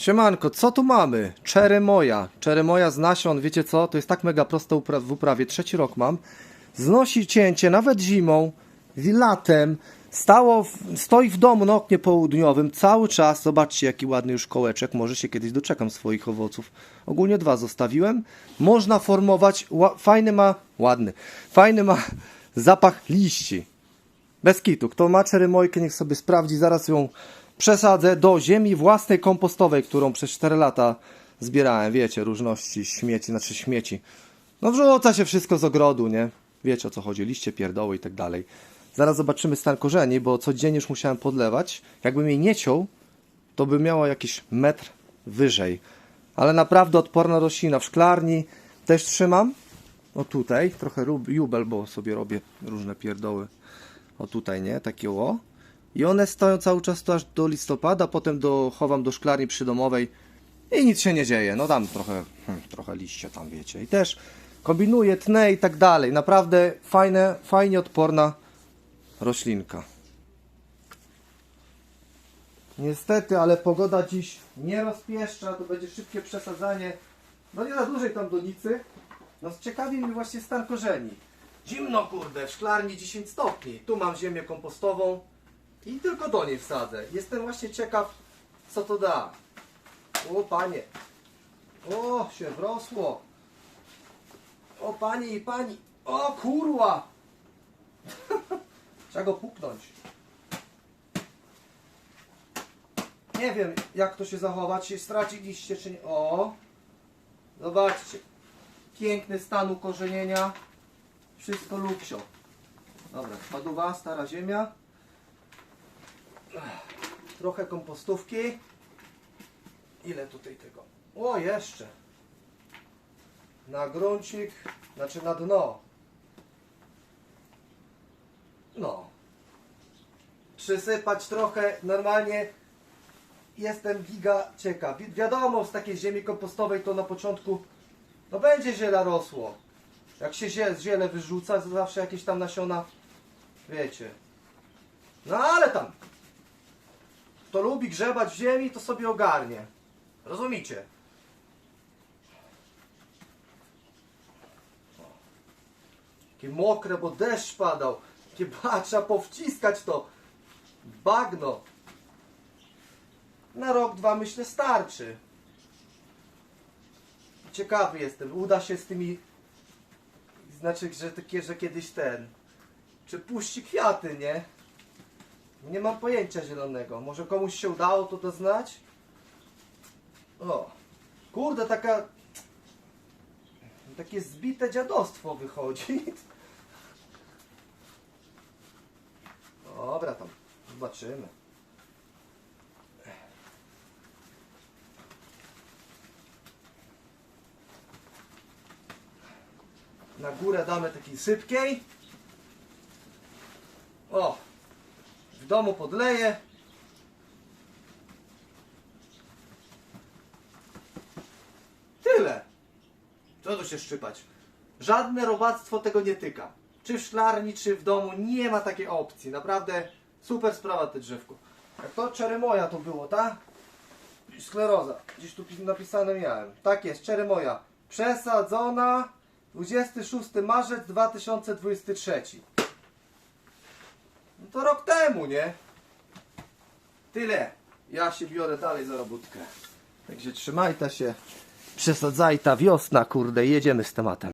Siemanko, co tu mamy? Czeremoja. Czeremoja z nasion, wiecie co? To jest tak mega proste upra- w uprawie. Trzeci rok mam. Znosi cięcie, nawet zimą, latem. Stało, w, stoi w domu na oknie południowym cały czas. Zobaczcie, jaki ładny już kołeczek. Może się kiedyś doczekam swoich owoców. Ogólnie dwa zostawiłem. Można formować. Fajny ma, ładny, fajny ma zapach liści. Bez kitu. Kto ma czeremojkę, niech sobie sprawdzi. Zaraz ją przesadzę do ziemi własnej kompostowej, którą przez 4 lata zbierałem. Wiecie, różności śmieci, znaczy śmieci. No wrzuca się wszystko z ogrodu, nie? Wiecie o co chodzi, liście, pierdoły i tak dalej. Zaraz zobaczymy stan korzeni, bo codziennie już musiałem podlewać. Jakbym jej nie ciął, to by miała jakiś metr wyżej. Ale naprawdę odporna roślina. W szklarni też trzymam. O tutaj, trochę jubel, bo sobie robię różne pierdoły. O tutaj, nie? Takie o. I one stoją cały czas to aż do listopada, potem do, chowam do szklarni przydomowej i nic się nie dzieje. No tam trochę, hmm, trochę liścia tam wiecie. I też kombinuję, tnę i tak dalej. Naprawdę fajne, fajnie odporna roślinka. Niestety, ale pogoda dziś nie rozpieszcza, to będzie szybkie przesadzanie. No nie za dłużej tam donicy. No ciekawi mnie właśnie stan korzeni. Zimno kurde, w szklarni 10 stopni. Tu mam ziemię kompostową i tylko do niej wsadzę. Jestem właśnie ciekaw, co to da. O panie. O, się wrosło. O panie i pani. O kurwa. Trzeba go puknąć. Nie wiem, jak to się zachować, czy straci liście, czy nie. O! Zobaczcie. Piękny stan ukorzenienia. Wszystko luksio. Dobra, spaduwa, stara ziemia. Trochę kompostówki. Ile tutaj tego? O, jeszcze. Na gruncik, znaczy na dno. No. Przysypać trochę, normalnie jestem giga ciekaw. Wi- Wiadomo, z takiej ziemi kompostowej to na początku no będzie ziela rosło. Jak się zie- ziele wyrzuca, to zawsze jakieś tam nasiona, wiecie. No Kto lubi grzebać w ziemi, to sobie ogarnie. Rozumicie? Takie mokre, bo deszcz padał. Takie ba, trzeba powciskać to. Bagno. Na rok, dwa myślę starczy. Ciekawy jestem, uda się z tymi. Znaczy, że takie, że kiedyś ten. Czy puści kwiaty, nie? Nie mam pojęcia zielonego. Może komuś się udało to doznać? O. Kurde, taka. Takie zbite dziadostwo wychodzi. Dobra, tam zobaczymy. Na górę damy takiej sypkiej. O! Domu podleję. Tyle. Co tu się szczypać? Żadne robactwo tego nie tyka. Czy w szklarni, czy w domu nie ma takiej opcji. Naprawdę super sprawa te drzewko. Jak to czeremoja to było, tak? Skleroza. Gdzieś tu pis- napisane miałem. Tak jest, czeremoja. Przesadzona 26 marzec 2023. To rok temu, nie? Tyle. Ja się biorę dalej za robótkę. Także trzymaj ta się. Przesadzaj ta wiosna, kurde, jedziemy z tematem.